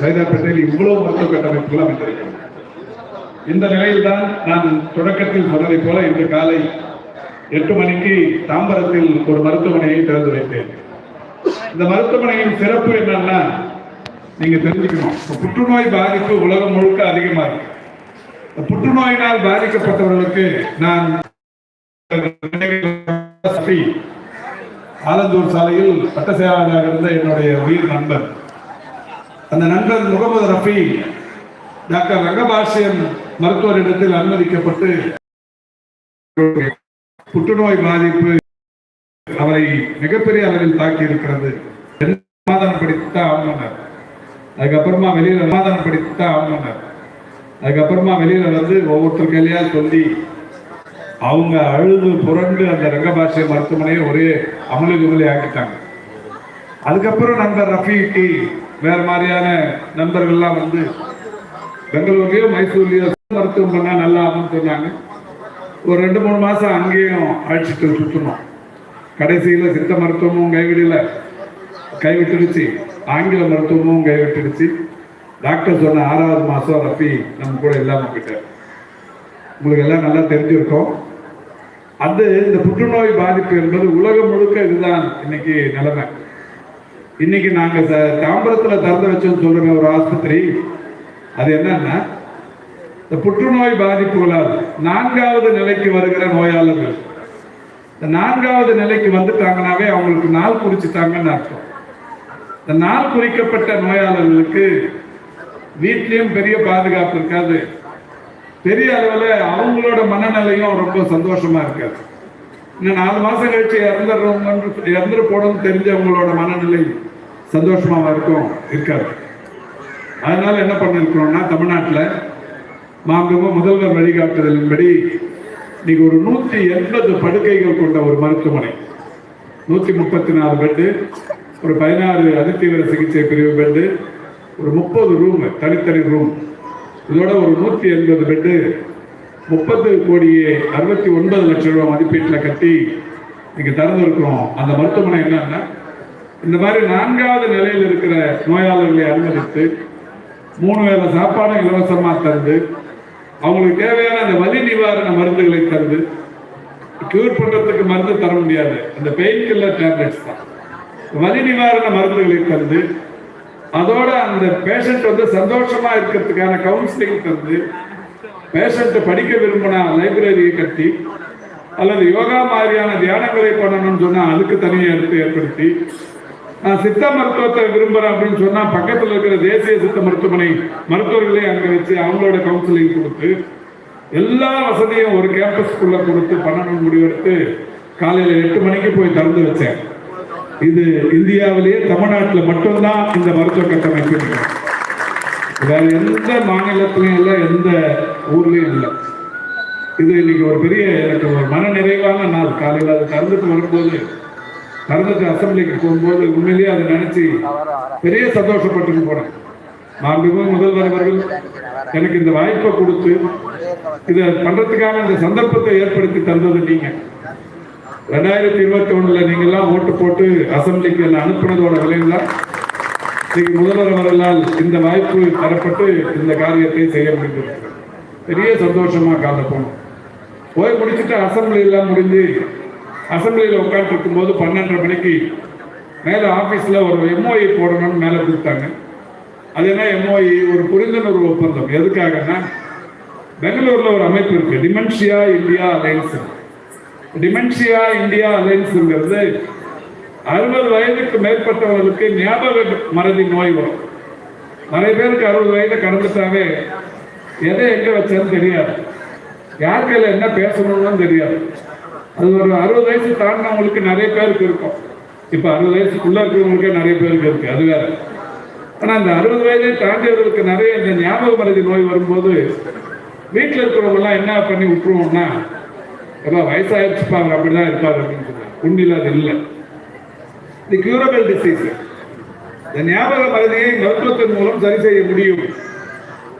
சைதாப்பேட்டையில் இவ்வளவு மருத்துவ கட்டமைப்புகள் அமைந்திருக்கிறது. இந்த நிலையில்தான் நான் தொடக்கத்தில் சொன்னதை போல இன்று காலை எட்டு மணிக்கு தாம்பரத்தில் ஒரு மருத்துவமனையை திறந்து வைத்தேன். இந்த மருத்துவமனையின் சிறப்பு என்னன்னா நீங்க தெரிஞ்சுக்கணும். புற்றுநோய் பாதிப்பு உலகம் முழுக்க அதிகமா இருக்கு. புற்றுநோயினால் பாதிக்கப்பட்டவர்களுக்கு நான் ஆலந்தூர் சாலையில் பட்ட செயலாளராக இருந்த என்னுடைய உயிர் நண்பர் அந்த நண்பர் முகமது ரஃபி டாக்டர் ரங்கபாஷ்யம் மருத்துவரிடத்தில் அனுமதிக்கப்பட்டு புற்றுநோய் பாதிப்பு அவரை மிகப்பெரிய அளவில் தாக்கி இருக்கிறது சமாதானம் ஆகணும்னார். அதுக்கப்புறமா வெளியில சமாதானம் படித்துதான் ஆகணும்னார். அதுக்கப்புறமா வெளியில வந்து ஒவ்வொருத்தர் கையிலையா சொல்லி அவங்க அழுது புரண்டு அந்த ரங்கபாஷிய மருத்துவமனையை ஒரே அமளி குமலி ஆக்கிட்டாங்க. அதுக்கப்புறம் நண்பர் ரஃபிக்கு வேற மாதிரியான நண்பர்கள்லாம் வந்து பெங்களூர்லயோ மைசூர்லயோ மருத்துவம் பண்ணா நல்லா ஆகும்னு சொன்னாங்க. ஒரு ரெண்டு மூணு மாசம் அங்கேயும் அழைச்சிட்டு சுற்றணும் கடைசியில சித்த மருத்துவமும் கைவிடல. கைவிட்டுடுச்சு. ஆங்கில மருத்துவமும் கைவிட்டுடுச்சு. டாக்டர் சொன்ன ஆறாவது மாசம் ரப்பி நம்ம கூட இல்லாம போயிட்டார். உங்களுக்கு எல்லாம் நல்லா தெரிஞ்சிருக்கும். அது இந்த புற்றுநோய் பாதிப்பு என்பது உலகம் முழுக்க இதுதான் இன்னைக்கு நிலைமை. இன்னைக்கு நாங்க ச- தாம்பரத்துல திறந்து வச்சோம்னு சொல்றோமே ஒரு ஆஸ்பத்திரி. அது என்னன்னா இந்த புற்றுநோய் பாதிப்புகளால் நான்காவது நிலைக்கு வருகிற நோயாளர்கள். இந்த நான்காவது நிலைக்கு வந்துட்டாங்கனாவே அவங்களுக்கு நாள் குறிச்சுட்டாங்கன்னு அர்த்தம். இந்த நாள் குறிக்கப்பட்ட நோயாளர்களுக்கு வீட்லயும் பெரிய பாதுகாப்பு இருக்காது. பெரிய அளவுல அவங்களோட மனநிலையும் ரொம்ப சந்தோஷமா இருக்காது. இன்னும் நாலு மாசம் கழிச்சு இறந்துடுறவங்க இறந்துட்டு போடணும்னு தெரிஞ்சவங்களோட மனநிலை சந்தோஷமாக இருக்கும் இருக்காது அதனால என்ன பண்ணிருக்கிறோம்னா தமிழ்நாட்டில் மாண்புமிகு முதல்வர் வழிகாட்டுதலின்படி இன்னைக்கு ஒரு நூற்றி எண்பது படுக்கைகள் கொண்ட ஒரு மருத்துவமனை. நூற்றி முப்பத்தி நாலு பெட்டு ஒரு பதினாறு அதிதீவிர சிகிச்சை பிரிவு பெட்டு ஒரு முப்பது ரூம் தனித்தனி ரூம் இதோட ஒரு நூற்றி எண்பது பெட்டு முப்பது கோடியே அறுபத்தி ஒன்பது லட்சம் ரூபாய் மதிப்பீட்டில் கட்டி இங்க திறந்துருக்கிறோம். அந்த மருத்துவமனை என்னன்னா இந்த மாதிரி நான்காவது நிலையில் இருக்கிற நோயாளர்களை அனுமதித்து மூணு வேலை சாப்பாடும் இலவசமாக தந்து அவங்களுக்கு தேவையான அந்த வலி நிவாரண மருந்துகளை தந்து கியூர் பண்ணுறதுக்கு மருந்து தர முடியாது. அந்த பெயின் கில்லர் டேப்லெட்ஸ் தான். வலி நிவாரண மருந்துகளை தந்து அதோட அந்த பேஷண்ட் வந்து சந்தோஷமா இருக்கிறதுக்கான கவுன்சிலிங் தந்து பேஷண்ட் படிக்க விரும்பினா லைப்ரரியை கட்டி அல்லது யோகா மாதிரியான தியானங்களை பண்ணணும்னு சொன்னால் அதுக்கு தனியாக எடுத்து ஏற்படுத்தி நான் சித்த மருத்துவத்தை விரும்புறேன் அப்படின்னு சொன்னா பக்கத்துல இருக்கிற தேசிய சித்த மருத்துவமனை மருத்துவர்களே அங்க வச்சு அவங்களோட கவுன்சிலிங் கொடுத்து எல்லா வசதியும் ஒரு கேம்பஸ்க்குள்ள கொடுத்து பன்னெண்டு முடிவெடுத்து காலையில எட்டு மணிக்கு போய் திறந்து வச்சேன். இது இந்தியாவிலேயே தமிழ்நாட்டில் மட்டும்தான் இந்த மருத்துவ கட்டமைப்பு இருக்கு. வேற எந்த மாநிலத்திலையும் இல்லை எந்த ஊர்லயும் இல்லை. இது இன்னைக்கு ஒரு பெரிய எனக்கு ஒரு மன நிறைவான நாள். காலையில் அது திறந்துட்டு வரும்போது திறந்துட்டு அசம்பிளிக்கு போகும்போது உண்மையிலேயே அதை நினைச்சு பெரிய சந்தோஷப்பட்டு போனேன் மாண்புமிகு முதல்வர் அவர்கள் எனக்கு இந்த வாய்ப்பை கொடுத்து இதை பண்றதுக்கான இந்த சந்தர்ப்பத்தை ஏற்படுத்தி தந்தது நீங்க. ரெண்டாயிரத்தி இருபத்தி ஒண்ணுல நீங்க எல்லாம் ஓட்டு போட்டு அசம்பிளிக்கு என்னை அனுப்பினதோட விளைவுதான். இன்னைக்கு முதல்வர் அவர்களால் இந்த வாய்ப்பு தரப்பட்டு இந்த காரியத்தை செய்ய முடிந்தது. பெரிய சந்தோஷமா கால போனோம் போய் முடிச்சுட்டு அசம்பிளி எல்லாம் முடிஞ்சு அசம்பிளியில் உட்காந்துட்டு இருக்கும்போது பன்னெண்டரை மணிக்கு மேலே ஆஃபீஸில் ஒரு எம்ஓஇ போடணும்னு மேலே கொடுத்தாங்க. அது என்ன எம்ஓஇ ஒரு புரிந்துணர்வு ஒப்பந்தம். எதுக்காகன்னா பெங்களூரில் ஒரு அமைப்பு இருக்கு. Dementia India alliance dementia India அலையன்ஸுங்கிறது அறுபது வயதுக்கு மேற்பட்டவர்களுக்கு ஞாபக மறதி நோய் வரும். நிறைய பேருக்கு அறுபது வயதை கடந்துட்டாவே எதை எங்கே வச்சேன்னு தெரியாது. யார் கையில் என்ன பேசணும்னு தெரியாது. அது ஒரு அறுபது வயசு தாண்டினவங்களுக்கு நிறைய பேருக்கு இருக்கும். இப்போ அறுபது வயசுக்குள்ள இருக்கிறவங்களுக்கே நிறைய பேருக்கு இருக்கு. அது வேற. ஆனா அந்த அறுபது வயதை தாண்டியவர்களுக்கு நிறைய இந்த ஞாபக மருதி நோய் வரும்போது வீட்டில் இருக்கிறவங்க எல்லாம் என்ன பண்ணி விட்டுருவோம்னா ஏதோ வயசாயிருச்சுப்பா அவர் அப்படிதான் இருப்பார் அப்படின்னு சொன்னாங்க அது இல்லை. இது கியூரபிள் டிசீஸ் இந்த ஞாபக மருதியை மருத்துவத்தின் மூலம் சரி செய்ய முடியும்.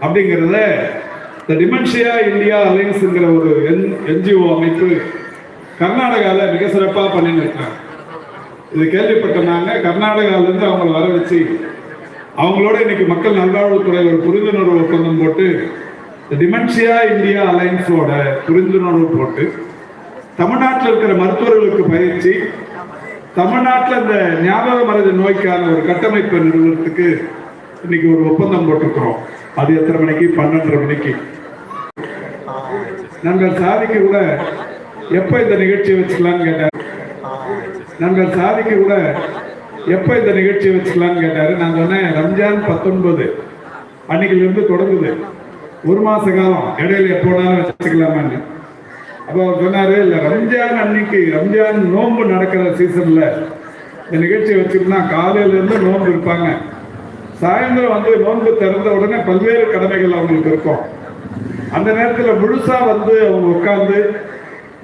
அப்படிங்கிறத இந்த டிமென்ஷியா இந்தியா அலைன்ஸுங்கிற ஒரு என் என்ஜிஓ அமைப்பு கர்நாடகாவில் மிக சிறப்பாக பண்ணின்னு இருக்காங்க இது கேள்விப்பட்ட நாங்க கர்நாடகாவிலேருந்து அவங்கள வர வச்சு அவங்களோட இன்னைக்கு மக்கள் நல்வாழ்வுத்துறை ஒரு புரிந்துணர்வு ஒப்பந்தம் போட்டு டிமென்ஷியா இந்தியா அலைன்ஸோட புரிந்துணர்வு போட்டு தமிழ்நாட்டில் இருக்கிற மருத்துவர்களுக்கு பயிற்சி தமிழ்நாட்டில் இந்த ஞாபக மருது நோய்க்கான ஒரு கட்டமைப்பை நிறுவனத்துக்கு இன்னைக்கு ஒரு ஒப்பந்தம் போட்டிருக்கிறோம். அது எத்தனை மணிக்கு? பன்னெண்டரை மணிக்கு. நண்பர் சாதிக்கு கூட எப்போ இந்த நிகழ்ச்சியை வச்சுக்கலாம்னு கேட்டார்? நண்பர் சாதிக்கு கூட எப்போ இந்த நிகழ்ச்சியை வச்சுக்கலாம்னு கேட்டார்? நான் சொன்னேன் ரம்ஜான் பத்தொன்பது அன்னைக்கிலிருந்து தொடங்குது. ஒரு மாத காலம் இடையில எப்போனாலும் வச்சுக்கலாமான்னு. அப்போ அவர் சொன்னாரு இல்லை ரம்ஜான் அன்னைக்கு ரம்ஜான் நோன்பு நடக்கிற சீசன்ல இந்த நிகழ்ச்சியை வச்சுக்கணும்னா காலையிலேருந்து நோன்பு இருப்பாங்க. சாயந்தரம் வந்து நோன்பு திறந்த உடனே பல்வேறு கடமைகள் அவங்களுக்கு இருக்கும். அந்த நேரத்தில் முழுசாக வந்து அவங்க உட்காந்து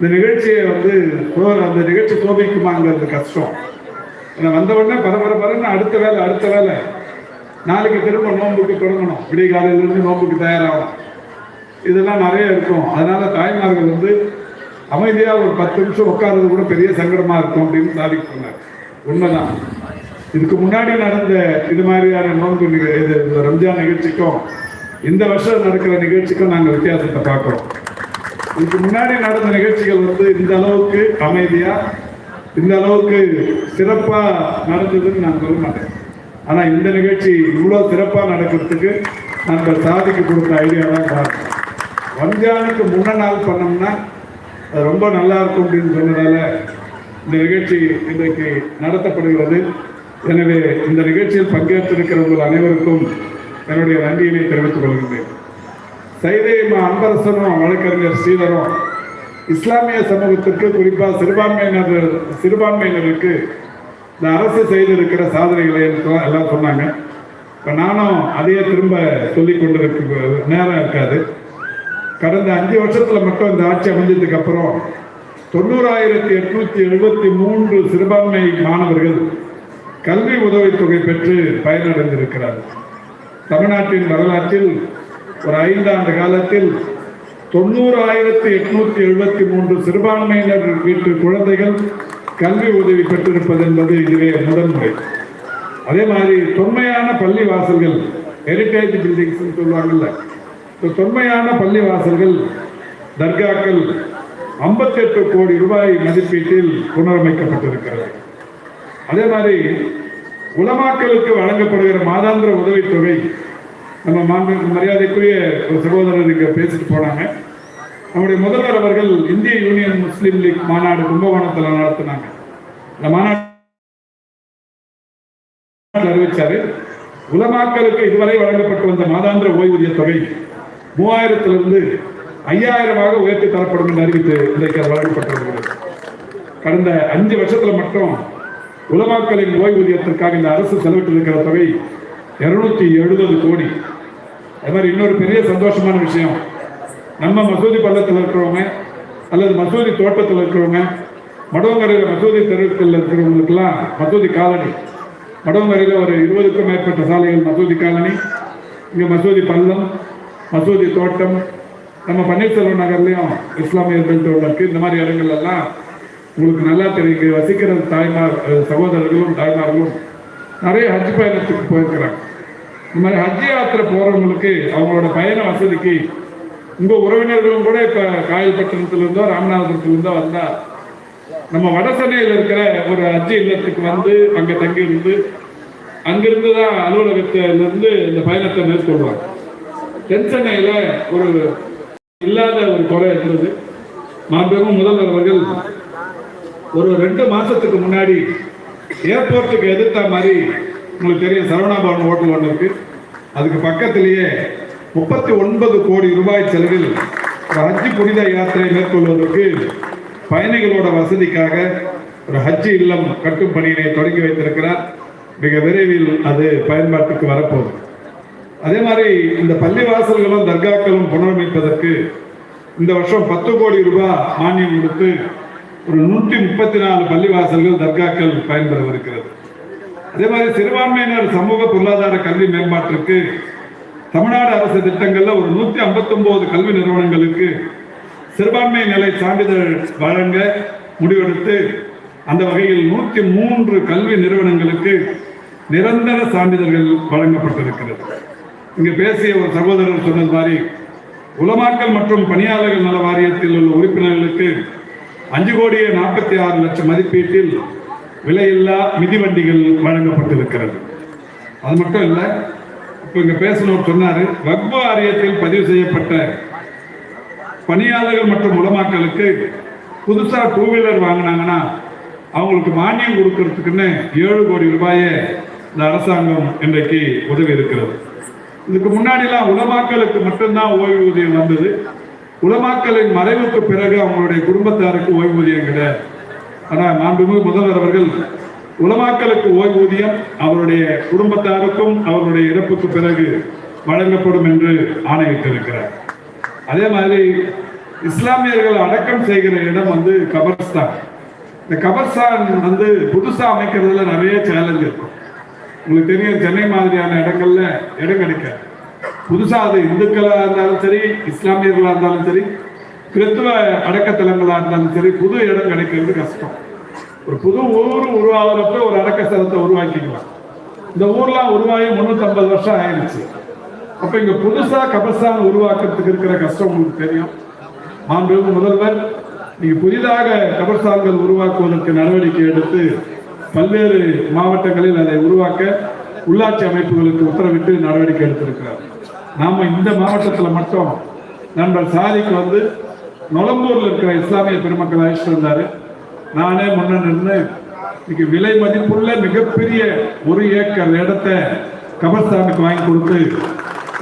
இந்த நிகழ்ச்சியை வந்து அந்த நிகழ்ச்சி சோபிக்குமாங்கிறது கஷ்டம். ஏன்னா வந்த உடனே பரபர பரன்னு அடுத்த வேலை அடுத்த வேலை. நாளைக்கு திரும்ப நோன்புக்கு தொடங்கணும். விடிய காலையிலேருந்து நோன்புக்கு தயாராகணும். இதெல்லாம் நிறைய இருக்கும். அதனால தாய்மார்கள் வந்து அமைதியாக ஒரு பத்து நிமிஷம் உட்கார்றது கூட பெரிய சங்கடமா இருக்கும் அப்படின்னு சாதிக்கு சொன்னார் உண்மைதான். இதுக்கு முன்னாடி நடந்த இது மாதிரியான நோன்பு நிக- இது இந்த ரம்ஜான் நிகழ்ச்சிக்கும் இந்த வருஷம் நடக்கிற நிகழ்ச்சிக்கும் நாங்கள் வித்தியாசத்தை பார்க்குறோம். இதுக்கு முன்னாடி நடந்த நிகழ்ச்சிகள் வந்து இந்த அளவுக்கு அமைதியா இந்த அளவுக்கு சிறப்பா நடந்ததுன்னு நான் சொல்ல மாட்டேன். ஆனா இந்த நிகழ்ச்சி இவ்வளவு சிறப்பா நடக்கிறதுக்கு நம்ம சாதிக்கு கொடுத்த ஐடியா தான் காரணம் ரம்ஜானுக்கு முன்ன நாள் பண்ணோம்னா அது ரொம்ப நல்லா இருக்கும் அப்படின்னு சொன்னதால இந்த நிகழ்ச்சி இன்றைக்கு நடத்தப்படுகிறது. எனவே இந்த நிகழ்ச்சியில் பங்கேற்றிருக்கிற உங்கள் அனைவருக்கும் என்னுடைய நன்றியினை தெரிவித்துக் கொள்கின்றேன். சைதேமா அன்பரசனும் வழக்கறிஞர் ஸ்ரீதரும் இஸ்லாமிய சமூகத்திற்கு குறிப்பாக சிறுபான்மையினர் சிறுபான்மையினருக்கு இந்த அரசு செய்திருக்கிற சாதனைகளை எல்லாம் எல்லாம் சொன்னாங்க. இப்போ நானும் அதையே திரும்ப சொல்லி கொண்டிருக்க நேரம் இருக்காது. கடந்த அஞ்சு வருஷத்தில் மட்டும் இந்த ஆட்சி அமைஞ்சதுக்கு அப்புறம் தொண்ணூறாயிரத்தி எட்நூத்தி எழுபத்தி மூன்று சிறுபான்மை மாணவர்கள் கல்வி உதவித்தொகை பெற்று பயனடைந்திருக்கிறார்கள். தமிழ்நாட்டின் வரலாற்றில் ஒரு ஐந்தாண்டு காலத்தில் தொண்ணூறாயிரத்தி எட்நூத்தி எழுபத்தி மூன்று சிறுபான்மையினர் வீட்டு குழந்தைகள் கல்வி உதவி பெற்றிருப்பது என்பது இதுவே முதன்முறை அதே மாதிரி தொன்மையான பள்ளி வாசல்கள் ஹெரிட்டேஜ் பில்டிங்ஸ் சொல்லுவாங்கல்ல இந்த தொன்மையான பள்ளி வாசல்கள் தர்காக்கள் 58 கோடி ரூபாய் மதிப்பீட்டில் புனரமைக்கப்பட்டிருக்கிறது. அதே மாதிரி உலமாக்களுக்கு வழங்கப்படுகிற மாதாந்திர உதவித்தொகை நம்ம மாண்பு மரியாதைக்குரிய ஒரு சகோதரர் இங்கே பேசிட்டு போனாங்க. நம்முடைய முதல்வர் அவர்கள் இந்திய யூனியன் முஸ்லீம் லீக் மாநாடு கும்பகோணத்தில் நடத்தினாங்க. இந்த மாநாடு அறிவிச்சாரு உலமாக்களுக்கு இதுவரை வழங்கப்பட்டு வந்த மாதாந்திர ஓய்வூதிய தொகை மூவாயிரத்திலிருந்து ஐயாயிரமாக உயர்த்தி தரப்படும் என்று அறிவித்து இன்றைக்கு அது வழங்கப்பட்டிருக்கிறது. கடந்த அஞ்சு வருஷத்துல மட்டும் உலமாக்களின் ஓய்வூதியத்திற்காக இந்த அரசு செலவிட்டிருக்கிற தொகை இருநூத்தி எழுபது கோடி. அது மாதிரி இன்னொரு பெரிய சந்தோஷமான விஷயம். நம்ம மசூதி பள்ளத்தில் இருக்கிறவங்க அல்லது மசூதி தோட்டத்தில் இருக்கிறவங்க மடவங்கரையில் மசூதி தெருவில் இருக்கிறவங்களுக்கெல்லாம் மசூதி காலனி. மடவங்கரையில் ஒரு இருபதுக்கும் மேற்பட்ட சாலைகள் மசூதி காலனி. இங்கே மசூதி பள்ளம் மசூதி தோட்டம் நம்ம பன்னீர்செல்வம் நகர்லையும் இஸ்லாமியர்கள் தோட்டம் இருக்கு. இந்த மாதிரி இடங்கள் எல்லாம் உங்களுக்கு நல்லா தெரியும் வசிக்கிற தாய்மார் சகோதரர்களும் தாய்மார்களும் நிறைய ஹஜ் பயணத்துக்கு போயிருக்கிறாங்க. இந்த மாதிரி ஹஜ் யாத்திரை போறவங்களுக்கு அவங்களோட பயண வசதிக்கு உங்க உறவினர்களும் கூட இப்ப காயல்பட்டினத்துல இருந்தோ ராமநாதபுரத்துல இருந்தோ வந்தா நம்ம இருக்கிற ஒரு ஹஜ் இல்லத்துக்கு வந்து அங்க தங்கி இருந்து அங்கிருந்து தான் அலுவலகத்தில இருந்து இந்த பயணத்தை மேற்கொள்வாங்க. தென் சென்னையில் ஒரு இல்லாத ஒரு குறை இருந்தது. மாபெரும் முதல்வர் அவர்கள் ஒரு ரெண்டு மாசத்துக்கு முன்னாடி ஏர்போர்ட்டுக்கு எதிர்த்த மாதிரி உங்களுக்கு தெரியும் சரவணாபவன் ஹோட்டல் ஒன்று இருக்கு. அதுக்கு பக்கத்திலேயே முப்பத்தி ஒன்பது கோடி ரூபாய் செலவில் ஒரு ஹஜ் புனித யாத்திரை மேற்கொள்வதற்கு பயணிகளோட வசதிக்காக ஒரு ஹஜ் இல்லம் கட்டும் பணியினை தொடங்கி வைத்திருக்கிறார். மிக விரைவில் அது பயன்பாட்டுக்கு வரப்போகுது. அதே மாதிரி இந்த பள்ளிவாசல்களும் தர்காக்களும் புனரமைப்பதற்கு இந்த வருஷம் பத்து கோடி ரூபாய் மானியம் கொடுத்து ஒரு நூற்றி முப்பத்தி நாலு பள்ளிவாசல்கள் தர்காக்கள் பயன்பெறவிருக்கிறது. அதே மாதிரி சிறுபான்மையினர் சமூக பொருளாதார கல்வி மேம்பாட்டிற்கு தமிழ்நாடு அரசு திட்டங்கள்ல ஒரு நூத்தி ஐம்பத்தி கல்வி நிறுவனங்களுக்கு சிறுபான்மை நிலை சான்றிதழ் வழங்க முடிவெடுத்து அந்த வகையில் நூற்றி மூன்று கல்வி நிறுவனங்களுக்கு நிரந்தர சான்றிதழ்கள் வழங்கப்பட்டிருக்கிறது. இங்கு பேசிய ஒரு சகோதரர் சொன்னது மாதிரி உலமாக்கல் மற்றும் பணியாளர்கள் நல வாரியத்தில் உள்ள உறுப்பினர்களுக்கு அஞ்சு கோடியே நாற்பத்தி ஆறு லட்சம் மதிப்பீட்டில் விலையில்லா மிதிவண்டிகள் வழங்கப்பட்டிருக்கிறது. அது மட்டும் இல்லை இப்போ இங்கே பேசினவர் சொன்னார் வக்பு வாரியத்தில் பதிவு செய்யப்பட்ட பணியாளர்கள் மற்றும் உலமாக்களுக்கு புதுசாக டூ வீலர் வாங்கினாங்கன்னா அவங்களுக்கு மானியம் கொடுக்கறதுக்குன்னு ஏழு கோடி ரூபாயை இந்த அரசாங்கம் இன்றைக்கு உதவி இருக்கிறது. இதுக்கு முன்னாடிலாம் உலமாக்களுக்கு மட்டும்தான் ஓய்வூதியம் வந்தது. உலமாக்களின் மறைவுக்கு பிறகு அவங்களுடைய குடும்பத்தாருக்கு ஓய்வூதியம் கிடையாது. ஆனால் மாண்புமிகு முதல்வர் அவர்கள் உலமாக்களுக்கு ஓய்வூதியம் அவருடைய குடும்பத்தாருக்கும் அவருடைய இறப்புக்கு பிறகு வழங்கப்படும் என்று ஆணையிட்டிருக்கிறார். அதே மாதிரி இஸ்லாமியர்கள் அடக்கம் செய்கிற இடம் வந்து கபர்ஸ்தான். இந்த கபர்ஸ்தான் வந்து புதுசா அமைக்கிறதுல நிறைய சேலஞ்ச் இருக்கும் உங்களுக்கு தெரியும் சென்னை மாதிரியான இடங்கள்ல இடம் கிடைக்காது. புதுசா அது இந்துக்களா இருந்தாலும் சரி இஸ்லாமியர்களா இருந்தாலும் சரி கிறிஸ்துவ அடக்கத்தலங்களா இருந்தாலும் சரி புது இடம் கிடைக்கிறது கஷ்டம். ஒரு புது ஊர் உருவாகிறப்ப ஒரு அடக்க ஸ்தலத்தை உருவாக்கிக்கலாம். இந்த ஊர்லாம் உருவாகி முன்னூத்தி ஐம்பது வருஷம் ஆயிடுச்சு அப்ப இங்க புதுசா கபஸ்தான் உருவாக்குறதுக்கு இருக்கிற கஷ்டம் உங்களுக்கு தெரியும். மாண்பு முதல்வர் நீங்க புதிதாக கபர்ஸ்தான்கள் உருவாக்குவதற்கு நடவடிக்கை எடுத்து பல்வேறு மாவட்டங்களில் அதை உருவாக்க உள்ளாட்சி அமைப்புகளுக்கு உத்தரவிட்டு நடவடிக்கை எடுத்திருக்கிறார். நாம இந்த மாவட்டத்தில் மட்டும் நண்பர் சாதிக்கு வந்து நொலம்பூர்ல இருக்கிற இஸ்லாமிய பெருமக்கள் அழைச்சிட்டு வந்தாரு நானே முன்ன நின்று இன்னைக்கு விலை மதிப்புள்ள மிகப்பெரிய ஒரு ஏக்கர் இடத்தை கபர்ஸ்தானுக்கு வாங்கி கொடுத்து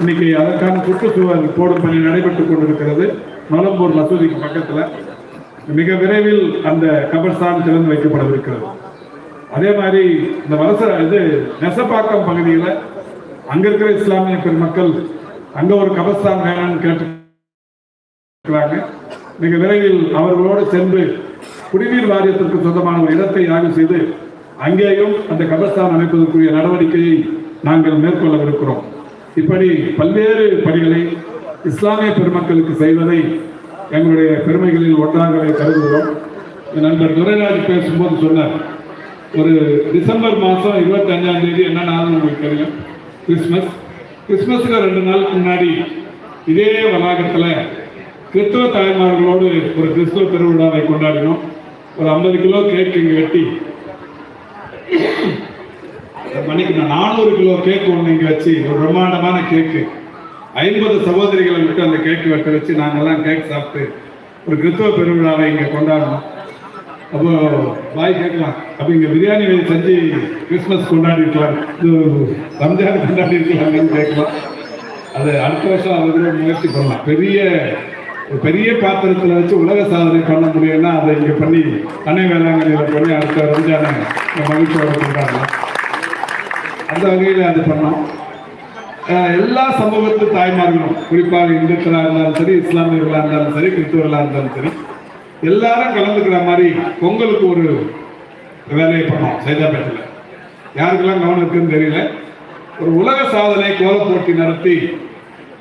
இன்னைக்கு அதற்கான சுற்றுச்சூழல் போடும் பணி நடைபெற்று கொண்டிருக்கிறது. நொலம்பூர் மசூதிக்கு பக்கத்தில். மிக விரைவில் அந்த கபர்ஸ்தான் திறந்து வைக்கப்படவிருக்கிறது. அதே மாதிரி இந்த வலச இது நெசப்பாக்கம் பகுதியில் அங்கே இருக்கிற இஸ்லாமிய பெருமக்கள் அங்கே ஒரு கபர்ஸ்தான் வேணும்னு கேட்டு இருக்கிறாங்க மிக விரைவில் அவர்களோடு சென்று குடிநீர் வாரியத்திற்கு சொந்தமான ஒரு இடத்தை ஆய்வு செய்து அங்கேயும் அந்த கபஸ்தான் அமைப்பதற்குரிய நடவடிக்கையை நாங்கள் மேற்கொள்ளவிருக்கிறோம். இப்படி பல்வேறு பணிகளை இஸ்லாமிய பெருமக்களுக்கு செய்வதை எங்களுடைய பெருமைகளில் ஒன்றாகவே கருதுகிறோம். என் நண்பர் துரைராஜ் பேசும்போது சொன்னார் ஒரு டிசம்பர் மாதம் இருபத்தி அஞ்சாம் தேதி என்ன நாள் உங்களுக்கு தெரியும்? கிறிஸ்மஸ். கிறிஸ்மஸுக்கு ரெண்டு நாளுக்கு முன்னாடி இதே வளாகத்தில் கிறிஸ்துவ தாய்மார்களோடு ஒரு கிறிஸ்துவ திருவிழாவை கொண்டாடினோம். ஒரு ஐம்பது கிலோ கேக் இங்கே வெட்டி. மன்னிக்கணும் நானூறு கிலோ கேக் ஒன்று இங்கே வச்சு ஒரு பிரம்மாண்டமான கேக்கு ஐம்பது சகோதரிகளை விட்டு அந்த கேக்கு வெட்ட வச்சு நாங்கள்லாம் கேக் சாப்பிட்டு ஒரு கிறிஸ்துவ பெருவிழாவை இங்கே கொண்டாடணும் அப்போ பாய் கேட்கலாம். அப்போ இங்கே பிரியாணி செஞ்சு கிறிஸ்மஸ் கொண்டாடி இருக்கலாம் இது ரம்ஜான் கொண்டாடி இருக்கலாம்னு கேட்கலாம். அது அடுத்த வருஷம் அதை முயற்சி பண்ணலாம். பெரிய பெரிய பாத்திரத்தில் வச்சு உலக சாதனை பண்ண முடியும்னா அதை இங்கே பண்ணி அன்னை வேளாங்கண்ணியில் பண்ணி அடுத்த ரம்ஜானை மகிழ்ச்சியோட கொண்டாடலாம். அந்த வகையில் அது பண்ணோம். எல்லா சமூகத்து தாய்மார்களும் குறிப்பாக இந்துக்களாக இருந்தாலும் சரி இஸ்லாமியர்களாக இருந்தாலும் சரி கிறிஸ்துவர்களாக இருந்தாலும் சரி எல்லாரும் கலந்துக்கிற மாதிரி பொங்கலுக்கு ஒரு வேலையை பண்ணோம் சைதாப்பேட்டில் யாருக்கெல்லாம் கவனம் இருக்குன்னு தெரியல? ஒரு உலக சாதனை கோல போட்டி நடத்தி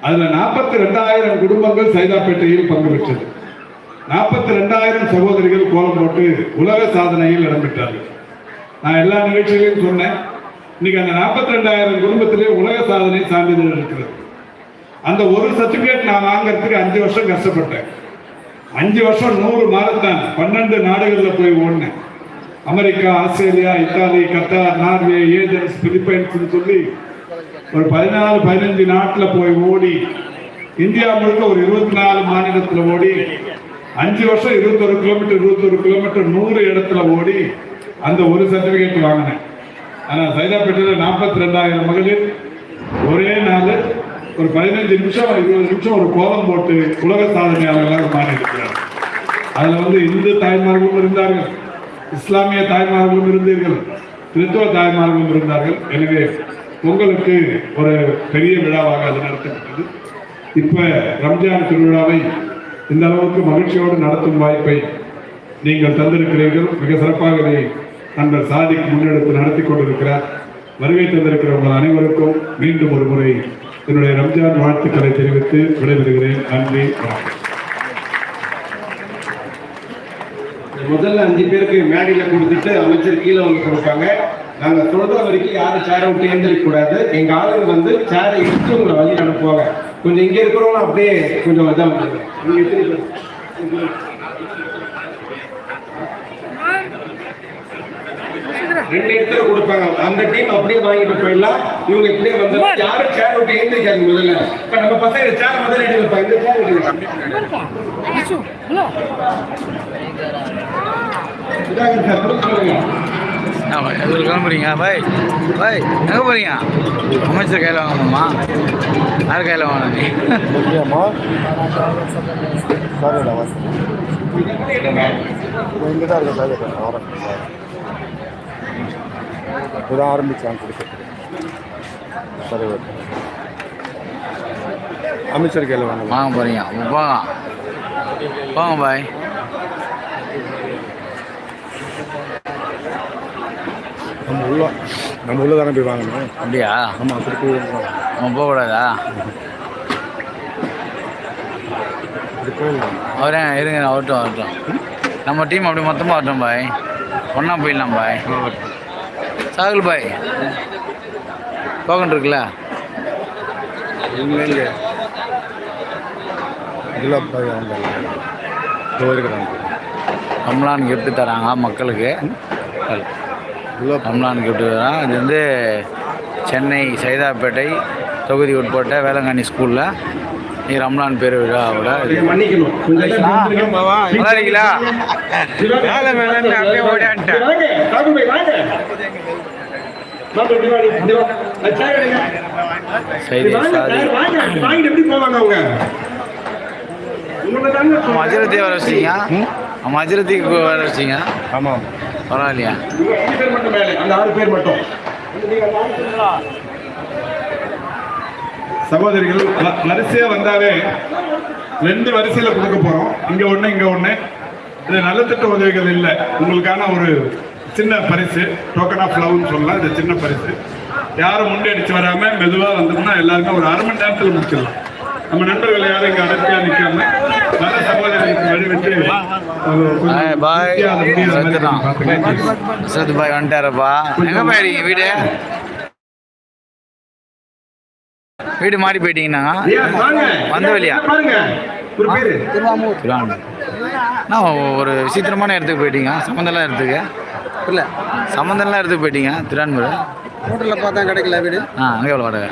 அதில் நாற்பத்தி ரெண்டாயிரம் குடும்பங்கள் சைதாப்பேட்டையில் பங்கு பெற்றது. நாற்பத்தி ரெண்டாயிரம் சகோதரிகள் கோலம் போட்டு உலக சாதனையில் இடம்பெற்றார்கள் நான் எல்லா நிகழ்ச்சிகளையும் சொன்னேன். இன்னைக்கு அந்த நாற்பத்தி ரெண்டாயிரம் குடும்பத்திலே உலக சாதனை சான்றிதழ் இருக்கிறது. அந்த ஒரு சர்டிபிகேட் நான் வாங்குறதுக்கு அஞ்சு வருஷம் கஷ்டப்பட்டேன். அஞ்சு வருஷம் நூறு மாரத்தான் பன்னெண்டு நாடுகளில் போய் ஓடினேன். America Australia Italy Qatar Norway Agence Philippines சொல்லி ஒரு பதினாலு பதினஞ்சு நாட்டில் போய் ஓடி இந்தியா முழுக்க ஒரு இருபத்தி நாலு மாநிலத்தில் ஓடி அஞ்சு வருஷம் இருபத்தொரு கிலோமீட்டர் இருபத்தொரு கிலோமீட்டர் நூறு இடத்துல ஓடி அந்த ஒரு சர்டிஃபிகேட் வாங்கினேன். ஆனால் சைதாப்பேட்டையில் நாற்பத்தி ரெண்டாயிரம் மகளிர் ஒரே நாள் ஒரு பதினஞ்சு நிமிஷம் இருபது நிமிஷம் ஒரு கோலம் போட்டு உலக சாதனையாளர்களாக மாறியிருக்கிறார். அதில் வந்து இந்து தாய்மார்களும் இருந்தார்கள் இஸ்லாமிய தாய்மார்களும் இருந்தீர்கள் கிறிஸ்துவ தாய்மார்களும் இருந்தார்கள். எனவே பொங்கலுக்கு ஒரு பெரிய விழாவாக அது நடத்தப்பட்டது. இப்போ ரம்ஜான் திருவிழாவை இந்த அளவுக்கு மகிழ்ச்சியோடு நடத்தும் வாய்ப்பை நீங்கள் தந்திருக்கிறீர்கள். மிக சிறப்பாக இதை நண்பர் சாதிக்கு முன்னெடுத்து நடத்தி கொண்டிருக்கிறார். வருகை தந்திருக்கிற உங்கள் அனைவருக்கும் மீண்டும் ஒரு முறை என்னுடைய ரம்ஜான் வாழ்த்துக்களை தெரிவித்து விடைபெறுகிறேன். நன்றி வணக்கம். முதல்ல அஞ்சு பேருக்கு மேடையில் கொடுத்துட்டு அமைச்சர் கீழே வந்து கொடுப்பாங்க. நாங்க சொல்ற வரைக்கும் யாரும் சேரை விட்டு எழுந்திரிக்க கூடாது. எங்க ஆளுங்க வந்து சேரை எடுத்து உங்களை வழி அனுப்புவாங்க. கொஞ்சம் இங்க இருக்கிறவங்க அப்படியே கொஞ்சம் இதாக. ரெண்டு இடத்துல கொடுப்பாங்க. அந்த டீம் அப்படியே வாங்கிட்டு போயிடலாம். இவங்க இப்படியே வந்து யாரும் சேர் விட்டு எழுந்திரிக்காது முதல்ல இப்ப நம்ம பசங்க சேர் முதல்ல எடுத்து வைப்பாங்க இந்த சேர் எடுக்கலாம் இதாங்க சார் ஆமாம் எதில் கிளம்புறீங்க பாய்? பாய் எங்கே போகிறீங்க அமைச்சர் கையில் வாங்கணுமா? யார் கையில் அவசரம் இங்கே தான் இருக்கு சார் இப்போ கொடுக்குறது சரி ஓகே. அமைச்சர் கையில் வாங்க வாங்க போகிறீங்க போங்க. போங்க பாய். நம்ம உள்ள நம்ம உள்ள தானே போய் வாங்கணும். அப்படியா? ஆமாம் கொடுத்து நம்ம போகக்கூடாதா? கொடுக்கவே இல்லை அவரே இருங்க வரட்டும் வரட்டும். நம்ம டீம் அப்படி மொத்தமாக வரட்டும் பாய். ஒன்றா போயிடலாம் பாய். சாகுல் பாய். டோக்கன் இருக்குல்ல? போய் ரம்லான் gift தராங்க மக்களுக்கு. ரம்லான் gift தரான் இது வந்து சென்னை சைதாப்பேட்டை தொகுதி உட்பட்ட வேளாங்கண்ணி ஸ்கூலில். நீ ரம்லான் பேர் நிறுத்துங்க. நல்லா இருக்கீங்களா மேல மேல அப்படியே ஓடியான்ட்டேன் சேர் உங்களை தாங்க நம்ம அஜரத்தி வர வச்சிங்க ஆமாம். பரவாயில்லையா? பேர் மட்டும் மேலே அந்த ஆறு பேர் மட்டும் சகோதரிகள் வ- வரிசையா வந்தாவே ரெண்டு வரிசையில கொடுக்க போறோம். இங்க ஒண்ணு இங்க ஒண்ணு. இது நலத்திட்ட உதவிகள் இல்லை. உங்களுக்கான ஒரு சின்ன பரிசு. டோக்கன் ஆஃப் லவ்னு சொல்லலாம். இது சின்ன பரிசு. யாரும் முன்னெடுத்து வராம மெதுவா வந்தோம்னா எல்லாருமே ஒரு அரை மணி நேரத்தில் முடிச்சிடலாம். நம்ம நண்பர்கள் யாரும் இங்க அடர்த்தியா நிக்காம நல்ல சகோதரிகளுக்கு வழிவிட்டு கொஞ்சம் பாய். சத்துதான் பார்த்துக்கலாம். சத்து பாய் வந்துட்டாரப்பா. எங்கே போயிருக்கீங்க வீடு? வீடு மாறி போயிட்டீங்கன்னாங்க ஐயா, வாங்க வந்த வழியா? நான் ஒரு விசித்திரமான இடத்துக்கு போயிட்டீங்க? சம்மந்தம்லாம் இடத்துக்கு? இல்லை. சம்மந்தம்லாம் இடத்துக்கு போயிட்டீங்க? திருவான்மூர் ஹோட்டலில் பார்த்தா கிடைக்கல வீடு. ஆ அங்கே எவ்வளோ வாடகை?